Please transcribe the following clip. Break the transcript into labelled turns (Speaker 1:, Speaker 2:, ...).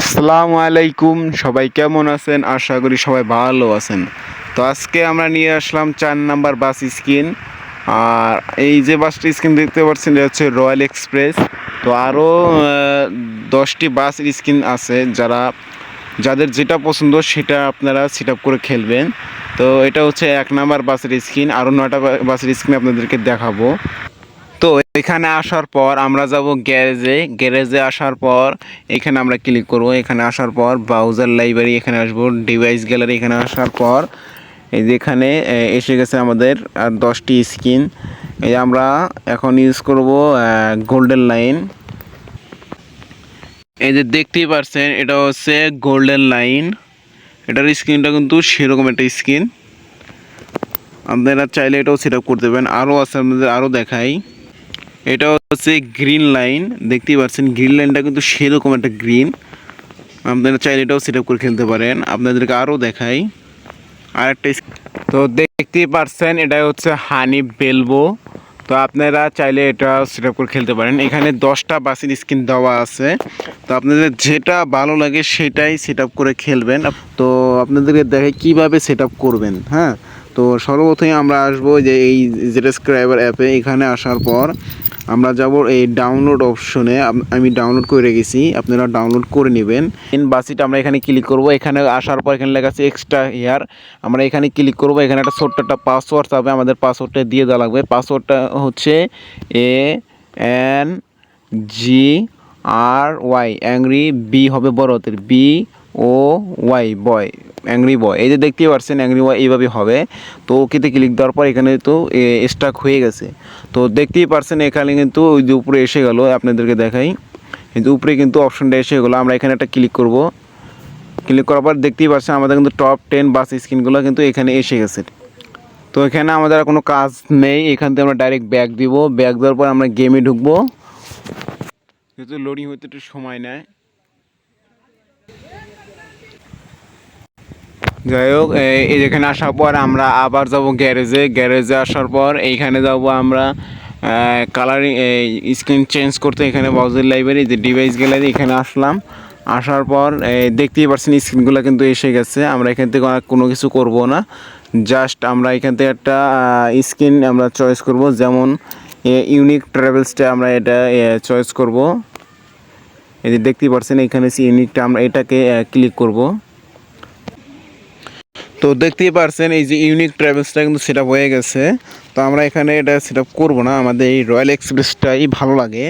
Speaker 1: আসসালামু আলাইকুম, সবাই কেমন আছেন? আশা করি সবাই ভালো আছেন। তো আজকে আমরা নিয়ে আসলাম চার নাম্বার বাস স্ক্রিন আর এই যে বাসটি স্ক্রিন দেখতে পাচ্ছেন, এটা হচ্ছে রয়্যাল এক্সপ্রেস। তো আরও দশটি বাস স্ক্রিন আছে যারা, যাদের যেটা পছন্দ সেটা আপনারা সেট আপ করে খেলবেন। তো এটা হচ্ছে এক নাম্বার বাসের স্কিন। আরও নয়টা বাসের স্ক্রিন আপনাদেরকে দেখাবো। তো এখানে আসার পর আমরা যাব গ্যারেজে। গ্যারেজে আসার পর এখানে আমরা ক্লিক করব। এখানে আসার পর ব্রাউজার লাইব্রেরি এখানে আসব। ডিভাইস গ্যালারি এখানে আসার পর এই যে এখানে এসে গেছে আমাদের আর দশটি স্ক্রিন এই আমরা এখন ইউজ করব গোল্ডেন লাইন এই যে দেখতেই পারছেন, এটা হচ্ছে গোল্ডেন লাইন এটার স্ক্রিনটা কিন্তু সেরকম একটা স্ক্রিন আপনারা চাইলে এটাও সেট করতে পারেন। আরও আছে আপনাদের আরও দেখাই। এটা হচ্ছে গ্রিন লাইন, দেখতেই পাচ্ছেন, গ্রিন লাইনটা কিন্তু সেরকম একটা গ্রিন। আপনারা চাইলে এটাও সেট করে খেলতে পারেন। আপনাদেরকে আরও দেখাই। আর একটা তো দেখতেই পারছেন এটা হচ্ছে হানি বেলবো। তো আপনারা চাইলে এটা সেট করে খেলতে পারেন। এখানে দশটা বাসের স্ক্রিন দেওয়া আছে। তো আপনাদের যেটা ভালো লাগে সেটাই সেট করে খেলবেন। তো আপনাদেরকে দেখে কীভাবে সেট করবেন হ্যাঁ? তো সর্বপ্রথমে আমরা আসব যে এই জেটা স্ক্রাইবার অ্যাপে এখানে আসার পর আমরা যাব এই ডাউনলোড অপশনে আমি ডাউনলোড করে রেখেছি, আপনারা ডাউনলোড করে নেবেন। ইন বাসিটা আমরা এখানে ক্লিক করব। এখানে আসার পর এখানে লেখা আছে এক্সট্রা হেয়ার আমরা এখানে ক্লিক করব। এখানে একটা ছোট্ট একটা পাসওয়ার্ড থাকবে, আমাদের পাসওয়ার্ডটা দিয়ে দেওয়া লাগবে। পাসওয়ার্ডটা হচ্ছে A N G R Y angry B হবে বড় B O Y boy angry boy এই যে দেখতেই পারছেন অ্যাংরি বয় এইভাবে হবে। তো ওকেতে ক্লিক দেওয়ার পর এখানে তো স্টাক হয়ে গেছে। তো দেখতেই পারছেন এখানে কিন্তু ওই যে উপরে এসে গেল, আপনাদেরকে দেখাই। কিন্তু উপরে কিন্তু অপশনটা এসে গেলো। আমরা এখানে একটা ক্লিক করব। ক্লিক করার পর দেখতেই পাচ্ছেন আমাদের কিন্তু টপ টেন বাস স্ক্রিনগুলো কিন্তু এখানে এসে গেছে। তো এখানে আমাদের কোনো কাজ নেই। এখান থেকে আমরা ডাইরেক্ট ব্যাগ দিব। ব্যাগ দেওয়ার পর আমরা গেমে ঢুকবো। যেহেতু লোডিং হতে একটু সময় নেয়। যাই হোক যেখানে আসার পর আমরা আবার যাব গ্যারেজে। গ্যারেজে আসার পর এইখানে যাব আমরা কালারিং স্ক্রিন চেঞ্জ করতে এখানে ব্রাউজার লাইব্রেরি যে ডিভাইস গ্যালারি এখানে আসলাম। আসার পর দেখতেই পাচ্ছেন স্ক্রিনগুলো কিন্তু এসে গেছে। আমরা এখান থেকে কোনো কিছু করব না। জাস্ট আমরা এখান থেকে একটা স্ক্রিন আমরা চয়েস করব। যেমন ইউনিক ট্রাভেলসটা আমরা এটা চয়েস করব। এই যে দেখতেই পাচ্ছেন এখানে ইউনিকটা আমরা এটাকে ক্লিক করব। তো দেখতেই পারছেন, এই যে ইউনিক ট্রাভেলসটা কিন্তু সেট হয়ে গেছে। তো আমরা এখানে এটা সেট করব না, আমাদের এই রয়্যাল এক্সপ্রেসটাই ভালো লাগে।